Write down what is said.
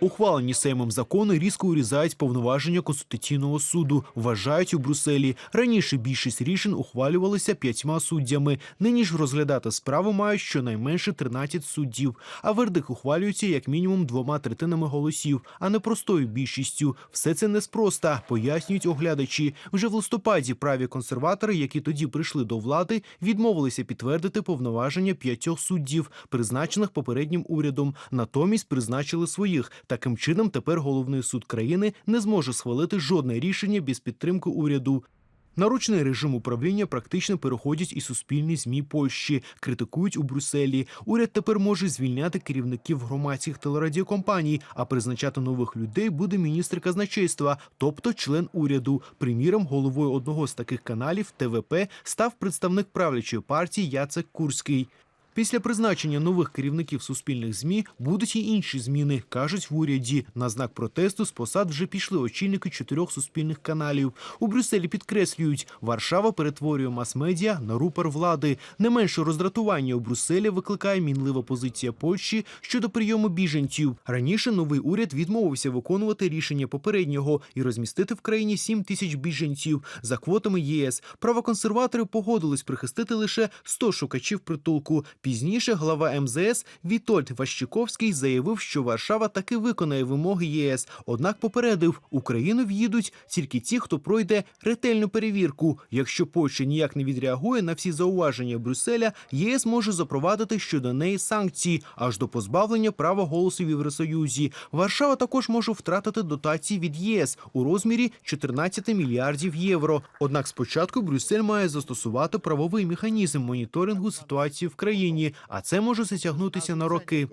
Ухвалені Сеймом закони різко урізають повноваження Конституційного суду, вважають у Брюсселі. Раніше більшість рішень ухвалювалися п'ятьма суддями. Нині ж розглядати справу мають щонайменше 13 суддів. А вердикт ухвалюється як мінімум двома третинами голосів, а не простою більшістю. Все це неспроста, пояснюють оглядачі. Вже в листопаді праві консерватори, які тоді прийшли до влади, відмовилися підтвердити повноваження п'ятьох суддів, призначених попереднім урядом. Натомість призначили своїх. Таким чином, тепер головний суд країни не зможе схвалити жодне рішення без підтримки уряду. Наручний режим управління практично переходять і суспільні змі Польщі, критикують у Брюсселі. Уряд тепер може звільняти керівників громадських телерадіокомпаній, а призначати нових людей буде міністр казначейства, тобто член уряду. Приміром, головою одного з таких каналів ТВП став представник правлячої партії Яцек Курський. Після призначення нових керівників суспільних змі будуть і інші зміни, кажуть в уряді. На знак протесту з посад вже пішли очільники чотирьох суспільних каналів. У Брюсселі підкреслюють, Варшава перетворює мас-медіа на рупор влади. Не менше роздратування у Брюсселі викликає мінлива позиція Польщі щодо прийому біженців. Раніше новий уряд відмовився виконувати рішення попереднього і розмістити в країні 7 тисяч біженців за квотами ЄС. Правоконсерватори погодились прихистити лише 100 шукачів притулку. Пізніше глава МЗС Вітольд Ващиковський заявив, що Варшава таки виконає вимоги ЄС. Однак попередив, Україну в'їдуть тільки ті, хто пройде ретельну перевірку. Якщо Польща ніяк не відреагує на всі зауваження Брюсселя, ЄС може запровадити щодо неї санкції аж до позбавлення права голосу в Євросоюзі. Варшава також може втратити дотації від ЄС у розмірі 14 мільярдів євро. Однак спочатку Брюссель має застосувати правовий механізм моніторингу ситуації в країні, а це може затягнутися на роки.